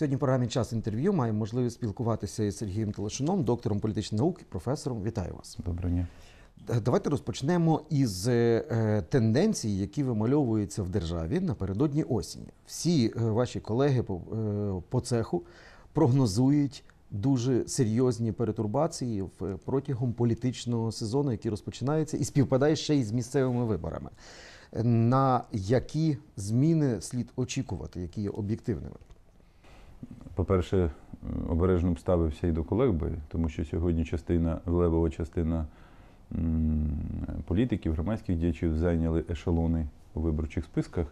Сьогодні в програмі час інтерв'ю маємо можливість спілкуватися із Сергієм Телешином, доктором політичних наук, професором. Вітаю вас. Доброго дня. Е, Давайте розпочнемо із е, тенденцій, які вимальовуються в державі напередодні осені. Всі е, ваші колеги по, цеху прогнозують дуже серйозні перетурбації протягом політичного сезону, який розпочинається, і співпадає ще й з місцевими виборами. На які зміни слід очікувати, які є об'єктивними? По-перше, обережно б ставився і до колег би, тому що сьогодні частина, левова частина політиків, громадських діячів зайняли ешелони у виборчих списках.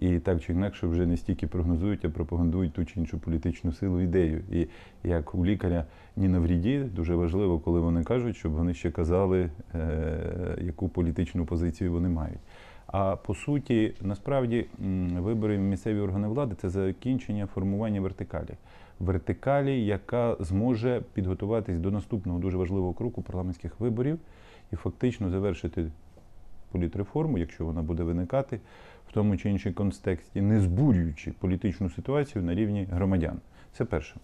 І так чи інакше вже не стільки прогнозують, а пропагандують ту чи іншу політичну силу ідею. І як у лікаря ні на вріді, дуже важливо, коли вони кажуть, щоб вони ще казали, е, яку політичну позицію вони мають. А по суті, насправді, вибори в місцеві органи влади це закінчення формування вертикалі. Вертикалі, яка зможе підготуватись до наступного дуже важливого кроку парламентських виборів і фактично завершити політреформу, якщо вона буде виникати в тому чи іншому контексті, не збурюючи політичну ситуацію на рівні громадян. Це перше.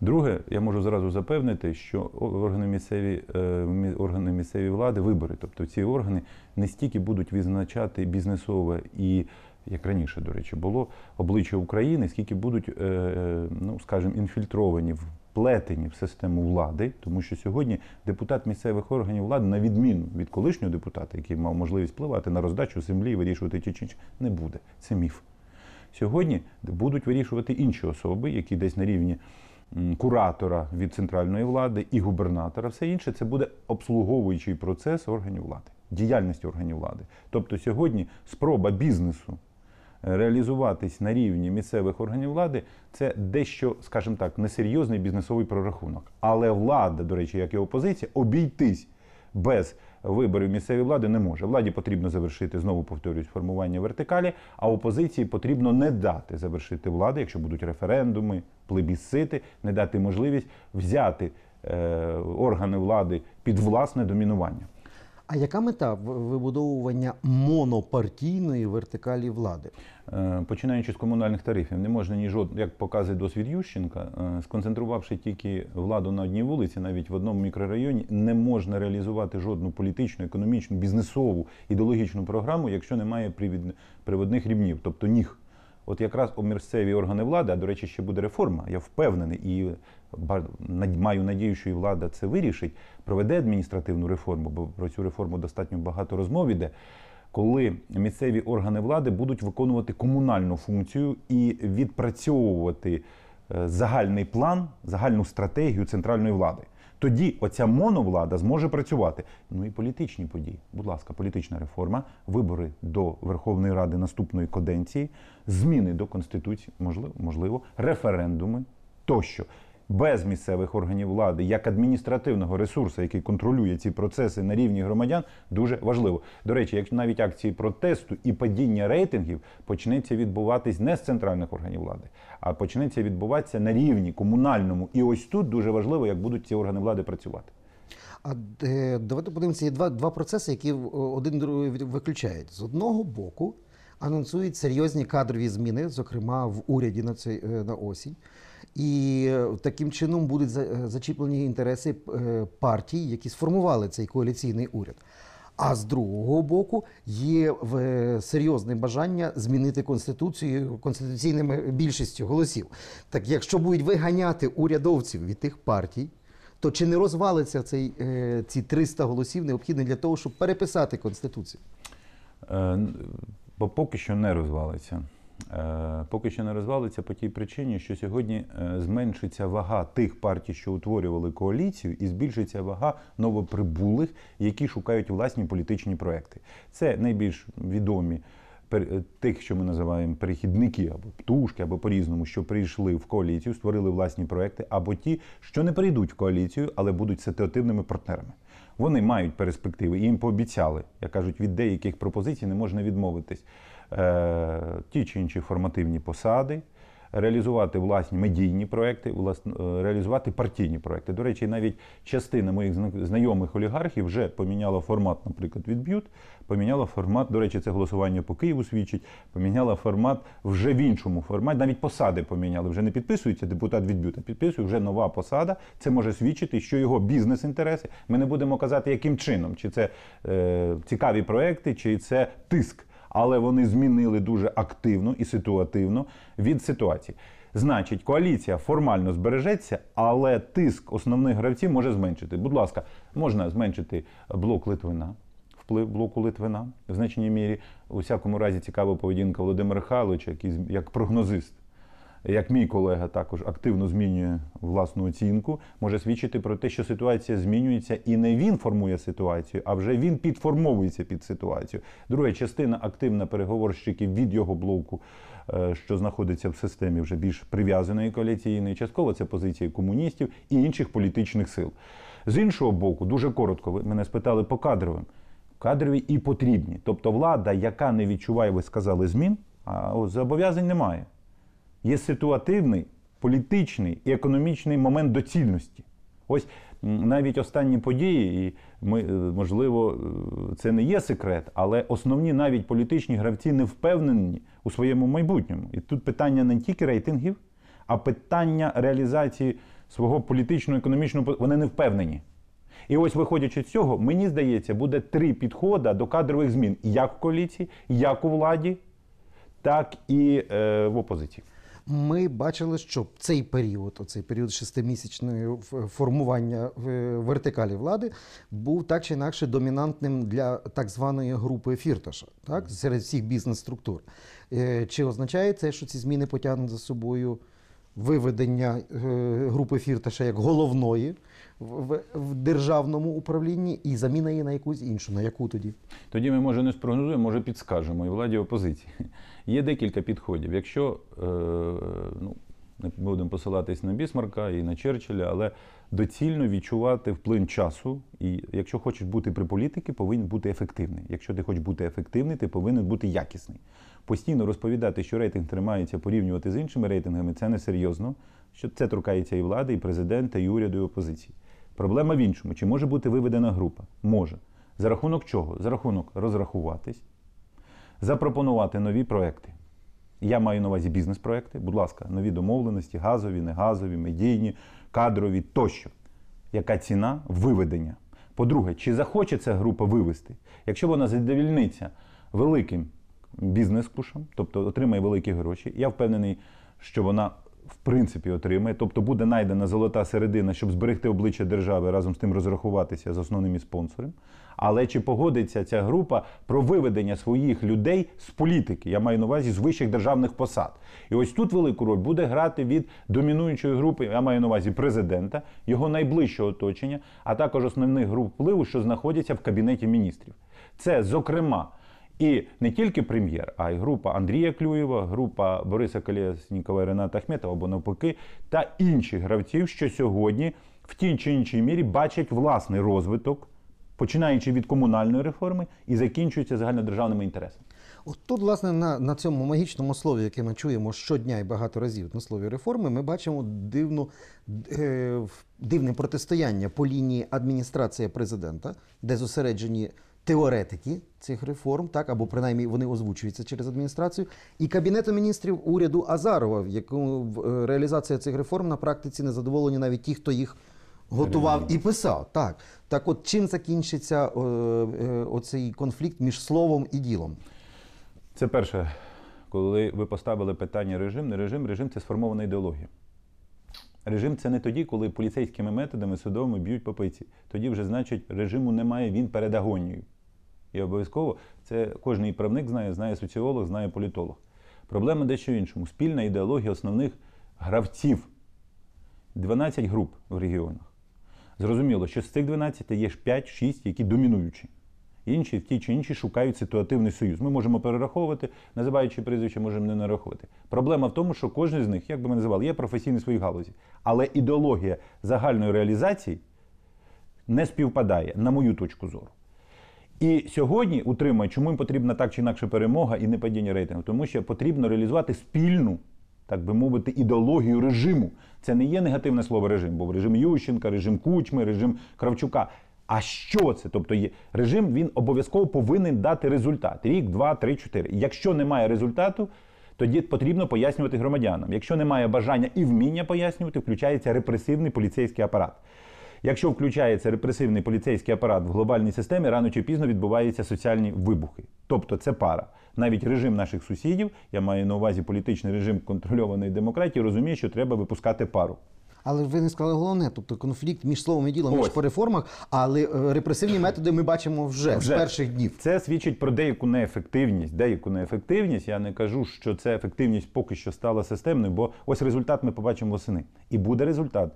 Друге, я можу зразу запевнити, що органи місцеві, е, органи місцевої влади, вибори, тобто ці органи не стільки будуть відзначати бізнесове і, як раніше, до речі, було обличчя України, скільки будуть, е, е, ну скажімо, інфільтровані, вплетені в систему влади, тому що сьогодні депутат місцевих органів влади, на відміну від колишнього депутата, який мав можливість впливати на роздачу землі, вирішувати чи інші, не буде. Це міф. Сьогодні будуть вирішувати інші особи, які десь на рівні куратора від центральної влади і губернатора. Все інше це буде обслуговуючий процес органів влади, діяльності органів влади. Тобто сьогодні спроба бізнесу е, реалізуватись на рівні місцевих органів влади це дещо, скажімо так, несерйозний бізнесовий прорахунок. Але влада, до речі, як і опозиція, обійтись без виборів місцевої влади не може. Владі потрібно завершити, знову повторюсь, формування вертикалі, а опозиції потрібно не дати завершити влади, якщо будуть референдуми, плебісцити, не дати можливість взяти е, органи влади під власне домінування. А яка мета вибудовування монопартійної вертикалі влади? Е, Починаючи з комунальних тарифів, не можна ні жод, як показує досвід Ющенка, е, сконцентрувавши тільки владу на одній вулиці, навіть в одному мікрорайоні, не можна реалізувати жодну політичну, економічну, бізнесову, ідеологічну програму, якщо немає привід- приводних рівнів, тобто ніг. От якраз у місцеві органи влади, а до речі, ще буде реформа. Я впевнений і маю надію, що і влада це вирішить, проведе адміністративну реформу, бо про цю реформу достатньо багато розмов іде. Коли місцеві органи влади будуть виконувати комунальну функцію і відпрацьовувати е, загальний план, загальну стратегію центральної влади. Тоді оця моновлада зможе працювати. Ну і політичні події. Будь ласка, політична реформа, вибори до Верховної Ради наступної каденції, зміни до Конституції, можливо, можливо, референдуми тощо. Без місцевих органів влади як адміністративного ресурсу, який контролює ці процеси на рівні громадян, дуже важливо. До речі, якщо навіть акції протесту і падіння рейтингів почнеться відбуватись не з центральних органів влади, а почнеться відбуватися на рівні комунальному. І ось тут дуже важливо, як будуть ці органи влади працювати. А е, давайте подивимося, є два, два процеси, які один другий виключають. З одного боку, анонсують серйозні кадрові зміни, зокрема в уряді на цей е, на осінь. І е, таким чином будуть е, зачіплені інтереси е, партій, які сформували цей коаліційний уряд. А з другого боку є серйозне бажання змінити конституцію конституційними більшістю голосів. Так якщо будуть виганяти урядовців від тих партій, то чи не розвалиться цей, ці 300 голосів необхідні для того, щоб переписати конституцію? Бо поки що не розвалиться. Е, Поки що не розвалиться по тій причині, що сьогодні е, зменшиться вага тих партій, що утворювали коаліцію, і збільшиться вага новоприбулих, які шукають власні політичні проекти. Це найбільш відомі е, тих, що ми називаємо перехідники або птушки, або по-різному, що прийшли в коаліцію, створили власні проекти, або ті, що не прийдуть в коаліцію, але будуть ситуативними партнерами. Вони мають перспективи і їм пообіцяли, як кажуть, від деяких пропозицій не можна відмовитись. Е, ті чи інші формативні посади, реалізувати власні медійні проекти, е, реалізувати партійні проекти. До речі, навіть частина моїх зна- знайомих олігархів вже поміняла формат, наприклад, від б'ют, поміняла формат. До речі, це голосування по Києву свідчить. Поміняла формат вже в іншому форматі. Навіть посади поміняли. Вже не підписується депутат від а підписує вже нова посада. Це може свідчити, що його бізнес-інтереси. Ми не будемо казати, яким чином, чи це е, цікаві проекти, чи це тиск. Але вони змінили дуже активно і ситуативно від ситуації. Значить, коаліція формально збережеться, але тиск основних гравців може зменшити. Будь ласка, можна зменшити блок Литвина, вплив блоку Литвина. В значній мірі, у всякому разі, цікава поведінка Володимира Михайловича, який як прогнозист. Як мій колега також активно змінює власну оцінку, може свідчити про те, що ситуація змінюється, і не він формує ситуацію, а вже він підформовується під ситуацію. Друга частина активна переговорщиків від його блоку, е, що знаходиться в системі вже більш прив'язаної коаліційної. Частково це позиції комуністів і інших політичних сил. З іншого боку, дуже коротко, ви мене спитали по кадровим. Кадрові і потрібні. Тобто влада, яка не відчуває, ви сказали, змін, а зобов'язань немає є ситуативний, політичний і економічний момент доцільності. Ось навіть останні події, і ми, е, можливо, е, це не є секрет, але основні навіть політичні гравці не впевнені у своєму майбутньому. І тут питання не тільки рейтингів, а питання реалізації свого політично-економічного вони не впевнені. І ось, виходячи з цього, мені здається, буде три підходи до кадрових змін як в коаліції, як у владі, так і е, в опозиції. Ми бачили, що цей період, оцей період шестимісячного формування е, вертикалі влади, був так чи інакше домінантним для так званої групи Фірташа, так, серед всіх бізнес-структур. Е, Чи означає це, що ці зміни потягнуть за собою виведення е, групи Фірташа як головної в, в- державному управлінні і заміна її на якусь іншу? На яку тоді? Тоді ми, може, не спрогнозуємо, може, підскажемо і владі опозиції. Є декілька підходів. Якщо е, ну, не будемо посилатись на Бісмарка і на Черчилля, але доцільно відчувати вплив часу. І якщо хочеш бути при політиці, повинен бути ефективний. Якщо ти хочеш бути ефективний, ти повинен бути якісний. Постійно розповідати, що рейтинг тримається, порівнювати з іншими рейтингами, це несерйозно. Що це торкається і влади, і президента, і уряду, і опозиції. Проблема в іншому: чи може бути виведена група? Може. За рахунок чого? За рахунок розрахуватись, запропонувати нові проекти. Я маю на увазі бізнес-проекти, будь ласка, нові домовленості, газові, негазові, медійні, кадрові тощо. Яка ціна виведення? По-друге, чи захоче ця група вивести? Якщо вона задовільниться великим бізнес-кушем, тобто отримає великі гроші, я впевнений, що вона в принципі отримає, тобто буде знайдена золота середина, щоб зберегти обличчя держави, разом з тим розрахуватися з основними спонсорами. Але чи погодиться ця група про виведення своїх людей з політики? Я маю на увазі з вищих державних посад. І ось тут велику роль буде грати від домінуючої групи, я маю на увазі президента, його найближчого оточення, а також основних груп впливу, що знаходяться в кабінеті міністрів. Це, зокрема, і не тільки прем'єр, а й група Андрія Клюєва, група Бориса Колєснікова Рената Ахметова або навпаки, та інших гравців, що сьогодні в тій чи іншій мірі бачать власний розвиток, починаючи від комунальної реформи і закінчуючи загальнодержавними інтересами. От тут, власне, на, на цьому магічному слові, яке ми чуємо щодня і багато разів на слові реформи, ми бачимо дивну, е, дивне протистояння по лінії адміністрація президента, де зосереджені теоретики цих реформ, так або принаймні вони озвучуються через адміністрацію, і кабінету міністрів уряду Азарова, в якому е, реалізація цих реформ на практиці не задоволені навіть ті, хто їх готував і писав. Так, так, от чим закінчиться е, е, оцей конфлікт між словом і ділом? Це перше, коли ви поставили питання режим, не режим, режим це сформована ідеологія. Режим це не тоді, коли поліцейськими методами судовими б'ють по пиці. Тоді вже, значить, режиму немає, він перед агонією. І обов'язково це кожний правник знає, знає соціолог, знає політолог. Проблема дещо в іншому. Спільна ідеологія основних гравців. 12 груп в регіонах. Зрозуміло, що з цих 12 є ж 5-6, які домінуючі. Інші в ті чи інші шукають ситуативний союз. Ми можемо перераховувати, називаючи прізвище, можемо не нараховувати. Проблема в тому, що кожен з них, як би ми називали, є професійний своїй галузі. Але ідеологія загальної реалізації не співпадає, на мою точку зору. І сьогодні утримує, чому їм потрібна так чи інакше перемога і не падіння рейтингу, тому що потрібно реалізувати спільну так би мовити, ідеологію режиму. Це не є негативне слово режим, бо режим Ющенка, режим Кучми, режим Кравчука. А що це? Тобто є режим він обов'язково повинен дати результат. Рік, два, три, чотири. Якщо немає результату, тоді потрібно пояснювати громадянам. Якщо немає бажання і вміння пояснювати, включається репресивний поліцейський апарат. Якщо включається репресивний поліцейський апарат в глобальній системі, рано чи пізно відбуваються соціальні вибухи. Тобто це пара. Навіть режим наших сусідів, я маю на увазі політичний режим контрольованої демократії, розуміє, що треба випускати пару. Але ви не сказали головне, тобто конфлікт між словом і ділом, між по реформах, але е, репресивні методи ми бачимо вже, Вже. з перших днів. Це свідчить про деяку неефективність. Деяку неефективність. Я не кажу, що ця ефективність поки що стала системною, бо ось результат ми побачимо восени. І буде результат.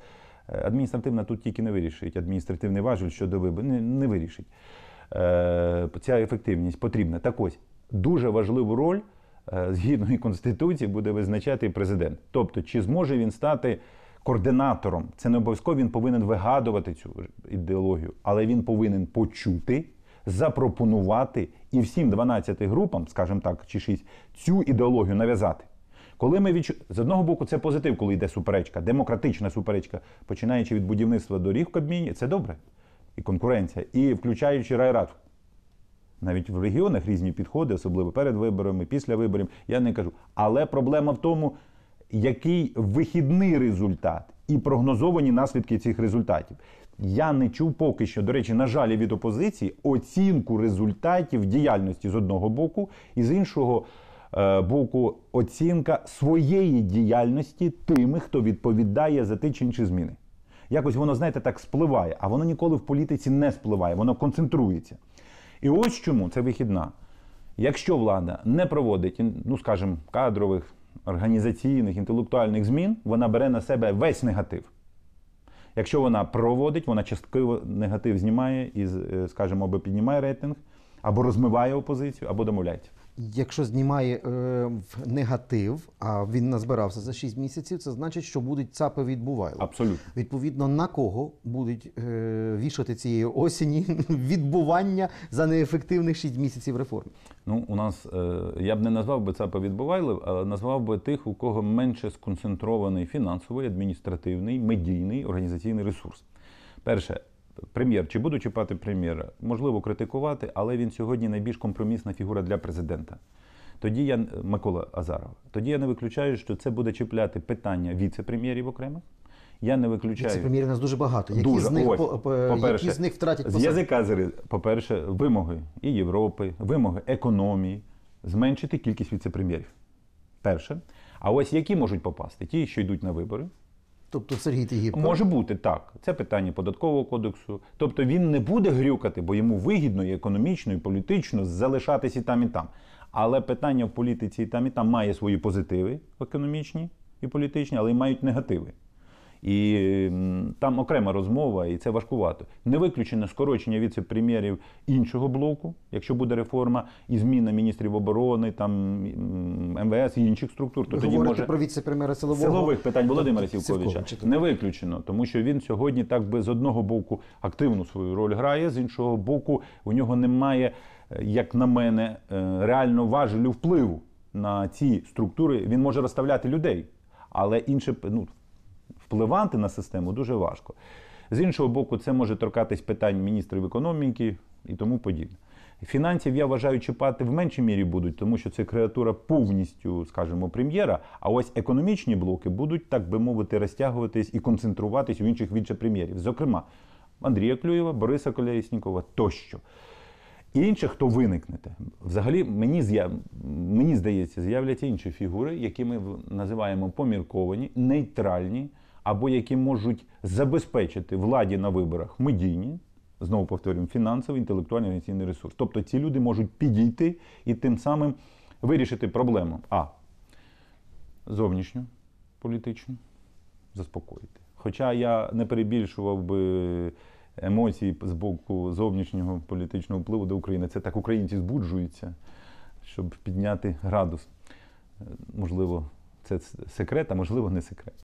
Е, Адміністративна тут тільки не вирішить. Адміністративний важіль щодо виборів не, не вирішить. Е, Ця ефективність потрібна. Так ось дуже важливу роль е, згідно конституції буде визначати президент. Тобто, чи зможе він стати координатором? Це не обов'язково він повинен вигадувати цю ідеологію, але він повинен почути, запропонувати і всім 12 групам, скажімо так, чи 6, цю ідеологію нав'язати. Коли ми відчу... з одного боку, це позитив, коли йде суперечка, демократична суперечка, починаючи від будівництва доріг в Кабміні, це добре. І конкуренція, і включаючи райрад. Навіть в регіонах різні підходи, особливо перед виборами, після виборів, я не кажу. Але проблема в тому, який вихідний результат і прогнозовані наслідки цих результатів. Я не чув поки що, до речі, на жаль, від опозиції оцінку результатів діяльності з одного боку, і з іншого боку, оцінка своєї діяльності тими, хто відповідає за ті чи інші зміни. Якось воно, знаєте, так спливає, а воно ніколи в політиці не спливає, воно концентрується. І ось чому це вихідна. Якщо влада не проводить, ну скажімо, кадрових, організаційних, інтелектуальних змін, вона бере на себе весь негатив. Якщо вона проводить, вона частково негатив знімає і, е, скажімо, або піднімає рейтинг, або розмиває опозицію, або домовляється. Якщо знімає е, в негатив, а він назбирався за 6 місяців, це значить, що будуть цапи відбували. Абсолютно. Відповідно, на кого будуть е, вішати цієї осені відбування за неефективних 6 місяців реформ? Ну, у нас е, я б не назвав би ЦАПа відбувайлив, але назвав би тих, у кого менше сконцентрований фінансовий, адміністративний, медійний, організаційний ресурс. Перше, прем'єр. Чи буду чіпати прем'єра? Можливо, критикувати, але він сьогодні найбільш компромісна фігура для президента. Тоді я Микола Азаров. Тоді я не виключаю, що це буде чіпляти питання віце-прем'єрів окремих. Я не виключаю. Віце-прем'єрів нас дуже багато. Які Дуже. з них Ось, по- по- які з них втратять з язика по-перше, вимоги і Європи, вимоги економії, зменшити кількість віце-прем'єрів. Перше. А ось які можуть попасти? Ті, що йдуть на вибори. Тобто Сергій Тігіпко? Може бути так. Це питання податкового кодексу. Тобто він не буде грюкати, бо йому вигідно і економічно, і політично залишатись і там, і там. Але питання в політиці і там, і там має свої позитиви економічні і політичні, але й мають негативи. І там окрема розмова, і це важкувато. Не виключено скорочення віце-прем'єрів іншого блоку, якщо буде реформа, і зміна міністрів оборони, там МВС і інших структур, то Ви тоді говорите може про віце-прем'єра силового. силових питань Володимира Тобто Сівковича Сівковича, не виключено, тому що він сьогодні так би з одного боку активну свою роль грає, з іншого боку, у нього немає, е, як на мене, е, реально важелю впливу на ці структури. Він може розставляти людей, але інше ну, впливати на систему дуже важко. З іншого боку, це може торкатись питань міністрів економіки і тому подібне. Фінансів я вважаю чіпати в меншій мірі будуть, тому що це креатура повністю, скажімо, прем'єра. А ось економічні блоки будуть, так би мовити, розтягуватись і концентруватись у інших віце-прем'єрів. Зокрема, Андрія Клюєва, Бориса Колєснікова тощо. І інших, хто виникне. Взагалі, мені, з'яв... мені здається, з'являться інші фігури, які ми називаємо помірковані, нейтральні, або які можуть забезпечити владі на виборах медійні, знову повторюємо, фінансовий, інтелектуальний організаційний ресурс. Тобто ці люди можуть підійти і тим самим вирішити проблему. А. Зовнішню політичну заспокоїти. Хоча я не перебільшував би емоції з боку зовнішнього політичного впливу до України. Це так українці збуджуються, щоб підняти градус. Е, Можливо, це секрет, а можливо, не секрет.